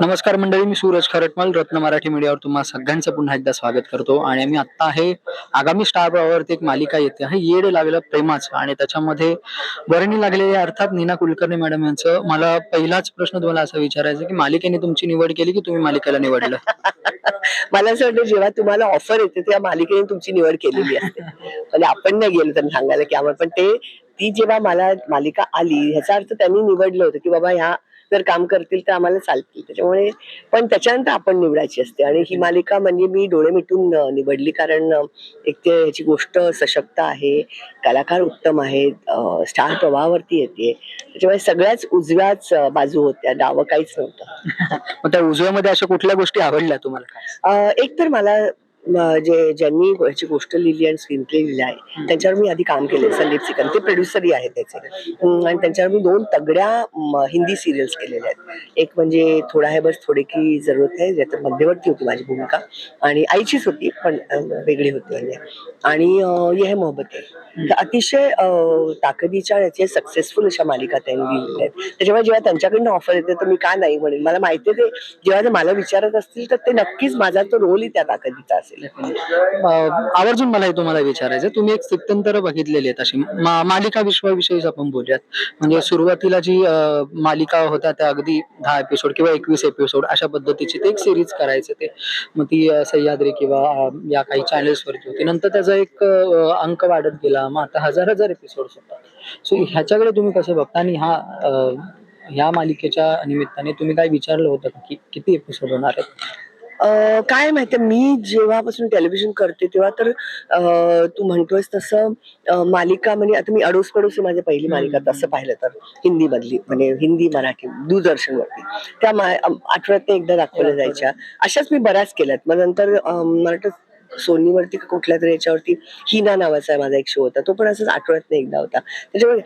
नमस्कार मंडळी मी सूरज खरटमल रत्न मराठी मीडियावर तुम्हा सगळ्यांचं पुन्हा एकदा स्वागत करतो. आणि मी आता आहे आगामी स्टार प्रवाहावरती एक मालिका येते. आहे येड लागलं प्रेमाचं. आणि त्याच्यामध्ये वर्णी लागलेली अर्थात नीना कुलकर्णी मॅडम यांचं. मला पहिलाच प्रश्न तुम्हाला असा विचारायचा की मालिकेने तुमची निवड केली की तुम्ही मालिकेला निवडलं? मला असं वाटतं जेव्हा तुम्हाला ऑफर येते तेव्हा मालिकेने तुमची निवड केलेली असते. म्हणजे आपण नाही गेलो त्यांना सांगायला की आम्हाला. पण ते ती जेव्हा मला मालिका आली ह्याचा अर्थ त्यांनी निवडलं होतं की बाबा ह्या जर काम करतील तर आम्हाला चालतील त्याच्यामुळे पण त्याच्यानंतर आपण निवडायची असते. आणि ही मालिका म्हणजे मी डोळे मिटून निवडली कारण एक ते ह्याची गोष्ट सशक्त आहे कलाकार उत्तम आहेत स्टार प्रवाहावरती येते. त्याच्यामुळे सगळ्याच उजव्याच बाजू होत्या. डावं काहीच नव्हतं. त्या उजव्यामध्ये अशा कुठल्या गोष्टी आवडल्या तुम्हाला एक तर मला जे ज्यांनी याची गोष्ट लिहिली आणि स्क्रीन प्ले लिहिला आहे त्यांच्यावर मी आधी काम केले संदीप सिकन ते प्रोड्युसरही आहेत त्याचे. आणि त्यांच्यावर मी दोन तगड्या हिंदी सिरियल्स केलेल्या आहेत. एक म्हणजे थोडा है बस थोडे की जरूरत आहे ज्याच्यात मध्यवर्ती होती माझी भूमिका आणि आईचीच होती पण वेगळी होती म्हणजे आणि है मोहब्बत आहे अतिशय ताकदीच्या याचे सक्सेसफुल अशा मालिका त्यांनी लिहिलेल्या आहेत. त्याच्यामुळे जेव्हा त्यांच्याकडनं ऑफर येते तर मी का नाही म्हणेन? मला माहिती आहे ते जेव्हा ते मला विचारत असतील तर ते नक्कीच माझा तो रोलही त्या ताकदीचा असेल. आवर्जून मला हे तुम्हाला विचारायचं तुम्ही एक स्थित्यंतर बघितलेली आहेत अशी. मा- मालिका विश्वाविषयीच आपण बोलूयात. म्हणजे सुरुवातीला जी मालिका होत्या त्या अगदी दहा एपिसोड किंवा एकवीस एपिसोड अशा पद्धतीची ते एक सिरीज करायचे ते. मग ती सह्याद्री किंवा या काही चॅनल्स वरती होती. नंतर त्याचा एक अंक वाढत गेला. मग आता हजार हजार एपिसोड होतात. सो ह्याच्याकडे तुम्ही कसं बघता? आणि हा या मालिकेच्या निमित्ताने तुम्ही काय विचारलं होतं की किती एपिसोड होणार आहेत? काय माहितीये मी जेव्हापासून टेलिव्हिजन करते तेव्हा तर तू म्हणतोयस तसं मालिका म्हणजे आता मी अडोस पडोस ही माझी पहिली मालिका तसं पाहिलं तर हिंदी मधली म्हणजे हिंदी मराठी दूरदर्शनवरती. त्या आठवड्यात एकदा दाखवल्या जायच्या. अशाच मी बऱ्याच केल्यात. मग नंतर मला सोनीवरती कुठल्या तरी याच्यावरती हिना नावाचा आहे माझा एक शो होता तो पण असंच आठवड्यात एकदा होता. त्याच्यामुळे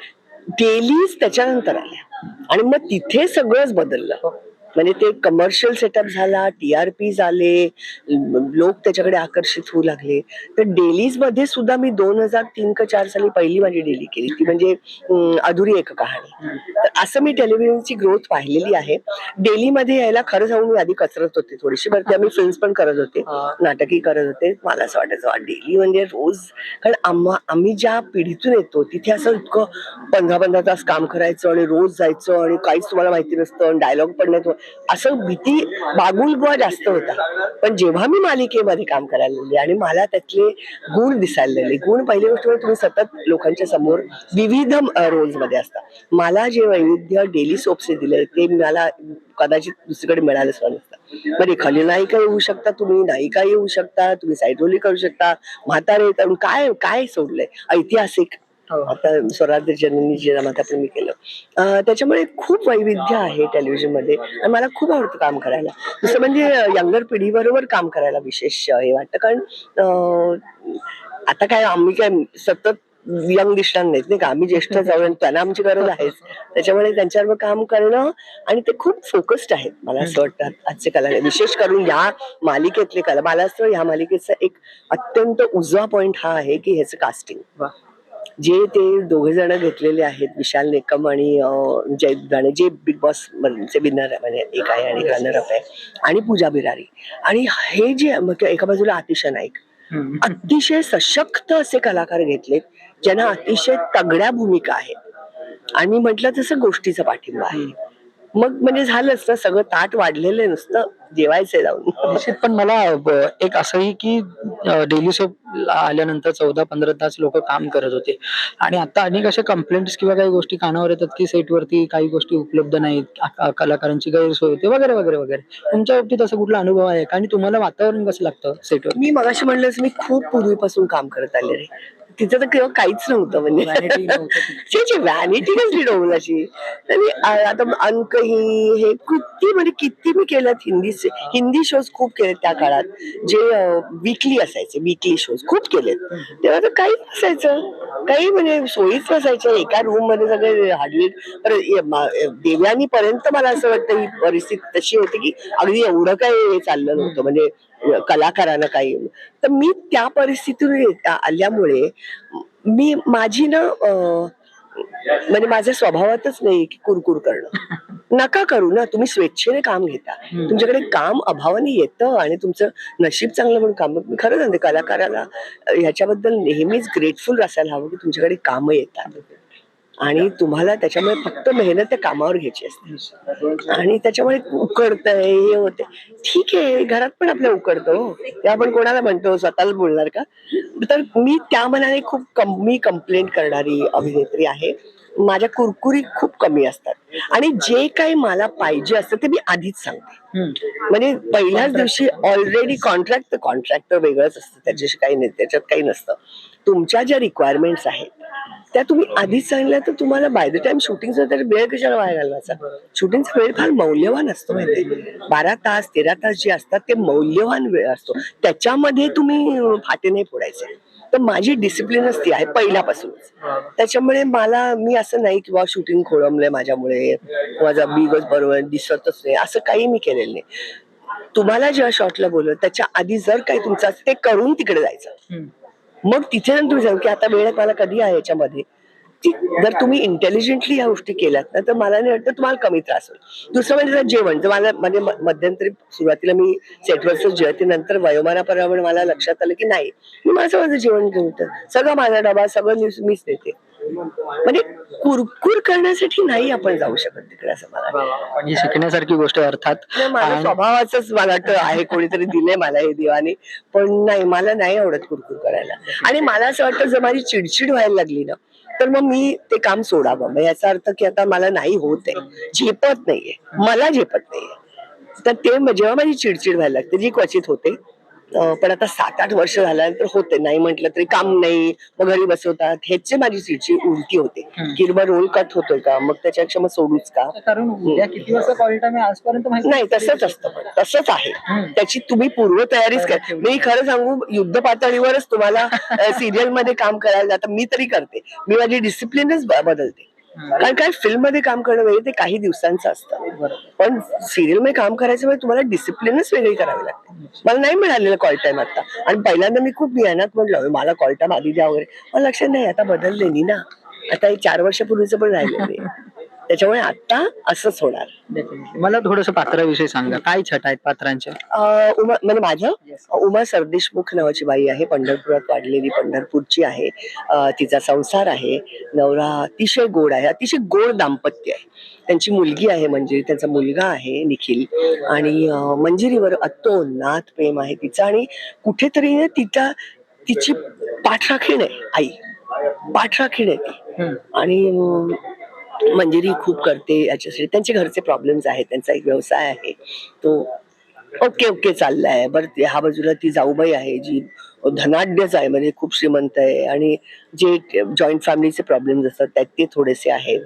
डेलीज त्याच्यानंतर आल्या. आणि मग तिथे सगळंच बदललं. म्हणजे ते कमर्शियल सेटअप झाला टीआरपी झाले ल- लोक त्याच्याकडे आकर्षित होऊ लागले. तर डेलीजमध्ये सुद्धा मी दोन हजार तीन का चार साली पहिली माझी डेली केली. ती म्हणजे अधुरी एक कहाणी. तर असं मी टेलिव्हिजनची ग्रोथ पाहिलेली आहे. डेली मध्ये यायला खरं सांगून मी आधी कचरत होते थोडीशी. बरं आम्ही फिल्म्स पण करत होते. नाटकही करत होते. मला असं वाटायचं डेली म्हणजे रोज. कारण आम्हा आम्ही ज्या पिढीतून येतो तिथे असं इतकं पंधरा पंधरा तास काम करायचं आणि रोज जायचं आणि काहीच तुम्हाला माहिती नसतं डायलॉग पण नाही. असं भीती बागुलबुवा जास्त होता. पण जेव्हा मी मालिकेमध्ये काम करायला लागले आणि मला त्यातले गुण दिसायला लागले गुण पहिली गोष्ट म्हणजे तुम्ही सतत लोकांच्या समोर विविध रोल्समध्ये असता. मला जे वैविध्य डेली सोप्स दिले ते मला कदाचित दुसरीकडे मिळालंच नसतं म्हणजे खलनायिका येऊ शकता तुम्ही नायिका येऊ शकता तुम्ही साईड रोली करू शकता म्हातारे तरुण काय काय सोडलंय? ऐतिहासिक आता स्वराज्य जननी जिजामाता पण मी केलं. त्याच्यामुळे खूप वैविध्य आहे टेलिव्हिजनमध्ये आणि मला खूप आवडतं काम करायला. दुसरं म्हणजे यंगर पिढीबरोबर काम करायला विशेष हे वाटतं. कारण आता काय आम्ही काय सतत यंग दिसणार नाहीत नाही का? आम्ही ज्येष्ठ जाऊन त्यांना आमची गरज आहेच त्याच्यामुळे त्यांच्याबरोबर काम करणं आणि ते खूप फोकस्ड आहेत. मला असं वाटतं आजचे कला विशेष करून या मालिकेतले कला मला असं वाटतं या मालिकेचा एक अत्यंत उजवा पॉइंट हा आहे की ह्याचं कास्टिंग जे ते दोघे जण घेतलेले आहेत विशाल नेकम आणि दुधाणे जे बिग बॉस चे विनर म्हणजे एक आहे आणि रनर अप आहे आणि पूजा बिरारी. आणि हे जे एका बाजूला अतिशय नाईक. अतिशय सशक्त असे कलाकार घेतलेत ज्यांना अतिशय तगड्या भूमिका आहेत. आणि म्हटलं तसं गोष्टीचा पाठिंबा आहे. मग म्हणजे झालंच ना सगळं ताट वाढलेलं आहे नुसतं जेवायचंय जाऊन. निश्चित पण मला ब- एक असंही की डेली सोप आल्यानंतर चौदा पंधरा तास लोक काम करत होते. आणि आता अनेक अशा कंप्लेंट्स किंवा काही गोष्टी कानावर येतात की सेटवरती काही गोष्टी उपलब्ध नाहीत आ- आ- कलाकारांची गैरसोय होते वगैरे वगैरे वगैरे. तुमच्या बाबतीत असं कुठला अनुभव आहे का? आणि तुम्हाला वातावरण कसं लागतं सेटवर? मी मगाशी म्हणलंच मी खूप पूर्वीपासून काम करत आले रे तिथं तर केव्हा काहीच नव्हतं म्हणजे. व्हॅनिटी कसली डोंगराची आणि आ- आता अंक ही हे किती म्हणजे किती मी केल्यात हिंदी हिंदी शोज खूप केलेत त्या काळात. जे वीकली असायचे वीकली शोज खूप केलेत. तेव्हा तर काहीच नसायचं. काही म्हणजे सोयीच नसायच्या. एका रूममध्ये सगळे हाडले देव्यानी पर्यंत मला असं वाटतं ही परिस्थिती तशी होती की अगदी एवढं काही चाललं नव्हतं. म्हणजे कलाकारांना काही. तर मी त्या परिस्थितीतून आल्यामुळे मी माझी ना म्हणजे माझ्या स्वभावातच नाही की कुरकुर करणं. नका करू ना तुम्ही स्वेच्छेने काम घेता. तुमच्याकडे काम अभावाने येतं आणि तुमचं नशीब चांगलं म्हणून काम. खरं सांगते कलाकाराला ह्याच्याबद्दल नेहमीच ग्रेटफुल असायला हवं की तुमच्याकडे कामं येतात. आणि तुम्हाला त्याच्यामुळे फक्त मेहनत त्या कामावर घ्यायची असते. आणि त्याच्यामुळे उकडतंय हे होते ठीक आहे घरात पण आपल्या उकडतो हो. ते आपण कोणाला म्हणतो स्वतःला बोलणार का? तर मी त्या मनाने खूप कमी कंप्लेंट करणारी अभिनेत्री आहे. माझ्या कुरकुरी खूप कमी असतात. आणि जे काही मला पाहिजे असतं ते मी आधीच सांगते. म्हणजे पहिल्याच दिवशी ऑलरेडी कॉन्ट्रॅक्ट कॉन्ट्रॅक्ट तर वेगळंच असतं. त्याच्याशी काही नाही त्याच्यात काही नसतं. तुमच्या ज्या रिक्वायरमेंट्स आहेत त्या तुम्ही आधीच सांगितल्या तर तुम्हाला बाय द टाइम शूटिंगचा तर वेळ कशाला वाया घालवायचा? शूटिंगचा वेळ फार मौल्यवान असतो माहिती बारा तास तेरा तास जे असतात ते मौल्यवान वेळ असतो. त्याच्यामध्ये तुम्ही फाटे नाही फोडायचे. तर माझी डिसिप्लिनच ती आहे पहिल्यापासूनच. त्याच्यामुळे मला मी असं नाही की बा शूटिंग खोळंबलंय माझ्यामुळे माझा बिगच बरोबर दिसतच नाही असं काही मी केलेलं नाही. तुम्हाला जेव्हा शॉटला बोलव त्याच्या आधी जर काही तुमचं असेल ते करून तिकडे जायचं. मग तिथे नंतर तुम्ही की आता वेळ मला कधी आहे याच्यामध्ये? ती- जर तुम्ही इंटेलिजंटली या गोष्टी केल्यात ना तर मला नाही वाटतं तुम्हाला कमी त्रास होईल. दुसरं म्हणजे जेवण जर मला म्हणजे मध्यंतरी सुरुवातीला मी सेटवरचं जेवते नंतर वयोमानाप्रमाणे मला लक्षात आलं की नाही मी माझं माझं जेवण घेऊन सगळं माझा डबा सगळं न्यूज मीच देते. म्हणजे कुरकुर करण्यासाठी नाही आपण जाऊ शकत तिकडे असं मला वाटतं. पण ही शिकण्यासारखी गोष्ट आहे अर्थात. नाही, माझ्या आणि- स्वभावाच मला वाटतं आहे कोणीतरी दिले मला हे देवाने. पण नाही मला नाही आवडत कुरकुर करायला. आणि मला असं वाटतं जर माझी चिडचिड व्हायला लागली ना तर मग मी ते काम सोडावं. मग याचा अर्थ की आता मला नाही होत आहे. झेपत नाहीये. मला झेपत नाहीये. तर ते म- जेव्हा माझी चिडचिड व्हायला लागते जी क्वचित होते पण आता सात आठ वर्ष झाल्यानंतर होते. नाही म्हटलं तरी काम नाही. मग घरी बसवतात. ह्याची माझी चिडचिड उलटी होते. हम्म. की बा रोल कट होतोय का? मग त्याच्यापेक्षा मग सोडूच का? किती आजपर्यंत नाही तसंच असतं पण. तसंच आहे. त्याची तुम्ही पूर्वतयारीच कर. मी खरं सांगू युद्ध पातळीवरच तुम्हाला सिरियलमध्ये काम करायला आता मी तरी करते. मी माझी डिसिप्लिनच बदलते. कारण काय फिल्ममध्ये काम करणं वेगळं ते काही दिवसांचं असतं. पण सिरियलमध्ये काम करायचं म्हणजे तुम्हाला डिसिप्लिनच वेगळी करावी लागते. मला नाही मिळालेलं कॉल टाइम आता. आणि पहिल्यांदा मी खूप बियाणात म्हटलं "अरे, मला कॉल टाइम आधी द्या वगैरे. मला लक्षात नाही आता बदलले नी ना. आता हे चार वर्षापूर्वीचं पण राहिलेलं त्याच्यामुळे आता असंच होणार. मला थोडस पात्राविषयी सांगा. काय छटा आहेत पात्रांच्या अं, उमा म्हणजे माझं. उमा सरदेशमुख नावाची बाई आहे. पंढरपुरात वाढलेली पंढरपूरची आहे. अं, तिचा संसार आहे. नवरा अतिशय गोड आहे. अतिशय गोड दाम्पत्य आहे. त्यांची मुलगी आहे मंजिरी त्यांचा मुलगा आहे निखिल. आणि अं, मंजिरीवर अतोनात प्रेम आहे तिचं. आणि कुठेतरी ना तिचा तिची पाठराखीण आहे आई. पाठराखीण आहे ती. आणि अं, मंजिरी खूप करते याच्यासाठी. त्यांचे घरचे प्रॉब्लेम्स आहेत त्यांचा एक व्यवसाय आहे. तो ओके ओके चाललाय. बरं ह्या बाजूला ती जाऊबाई आहे जी धनाढ्यच आहे म्हणजे खूप श्रीमंत आहे. आणि जे जॉईंट फॅमिलीचे प्रॉब्लेम्स असतात त्यात ते थोडेसे आहेत.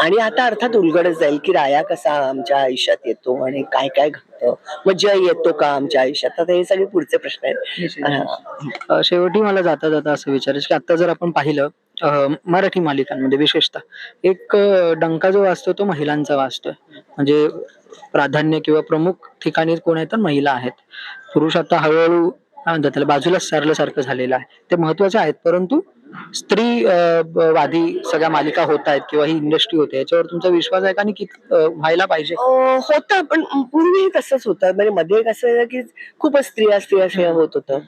आणि आता अर्थात उलगडच जाईल की राया कसा आमच्या आयुष्यात येतो आणि काय काय घडतं. मग जय येतो का आमच्या आयुष्यात? आता हे सगळे पुढचे प्रश्न आहेत. शेवटी मला जाता जाता असं विचारायचं की आता जर आपण पाहिलं मराठी मालिकांमध्ये विशेषतः. एक डंका जो वाजतो तो महिलांचा वाजतोय. म्हणजे प्राधान्य किंवा प्रमुख ठिकाणी कोण आहेत तर महिला आहेत. पुरुष आता हळूहळू काय म्हणतात त्याला बाजूला सारल्यासारखं झालेलं आहे. ते महत्त्वाचे आहेत परंतु स्त्री वादी सगळ्या मालिका होत आहेत किंवा ही इंडस्ट्री होते याच्यावर तुमचा विश्वास आहे का? आणि व्हायला पाहिजे? होतं पण पूर्वी तसंच होतं. म्हणजे मध्ये कसं की खूपच स्त्रिया स्त्रिया स्त्रिया होत होतं.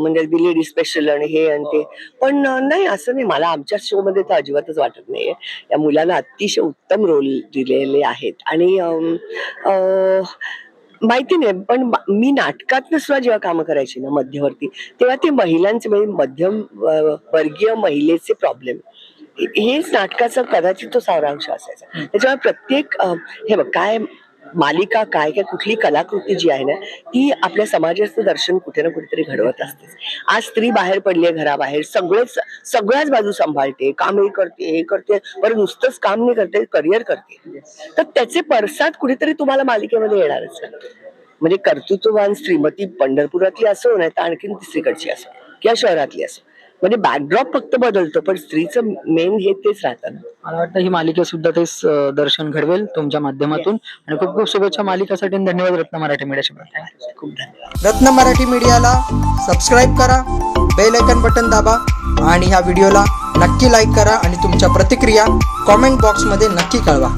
म्हणजे अगदी लेडी स्पेशल आणि हे आणि ते. पण नाही असं नाही. मला आमच्या शो मध्ये तर अजिबातच वाटत नाहीये. या मुलांना अतिशय उत्तम रोल दिलेले आहेत. आणि माहिती नाही पण मी नाटकात सुद्धा जेव्हा कामं करायची ना मध्यवर्ती तेव्हा ते महिलांचे म्हणजे मध्यम वर्गीय महिलेचे प्रॉब्लेम हेच नाटकाचा कदाचित तो सारांश असायचा. त्याच्यामुळे प्रत्येक हे बघ काय मालिका काय काय कुठली कलाकृती जी आहे ना ती आपल्या समाजाचं दर्शन कुठे ना कुठेतरी घडवत असते. आज स्त्री बाहेर पडली आहे घराबाहेर सगळंच सगळ्याच बाजू सांभाळते कामही करते हे करते बरं नुसतंच काम नाही करते करिअर करते. तर त्याचे परसाद कुठेतरी तुम्हाला मालिकेमध्ये येणारच म्हणजे कर्तृत्ववान श्रीमती पंढरपुरातली असो नाही तर आणखीन तिसरीकडची असो किंवा शहरातली असो. म्हणजे बॅकड्रॉप फक्त बदलतो पण स्त्रीचं मेन हे तेच राहतं ना. मला वाटतं ही मालिका सुद्धा तेच दर्शन घडवेल तुमच्या माध्यमातून. आणि खूप खूप शुभेच्छा मालिकासाठी धन्यवाद रत्न मराठी मीडियाशी खूप धन्यवाद. रत्न मराठी मीडियाला सबस्क्राईब करा बेल आयकन बटन दाबा आणि ह्या व्हिडिओला नक्की लाईक करा आणि तुमच्या प्रतिक्रिया कॉमेंट बॉक्समध्ये नक्की कळवा.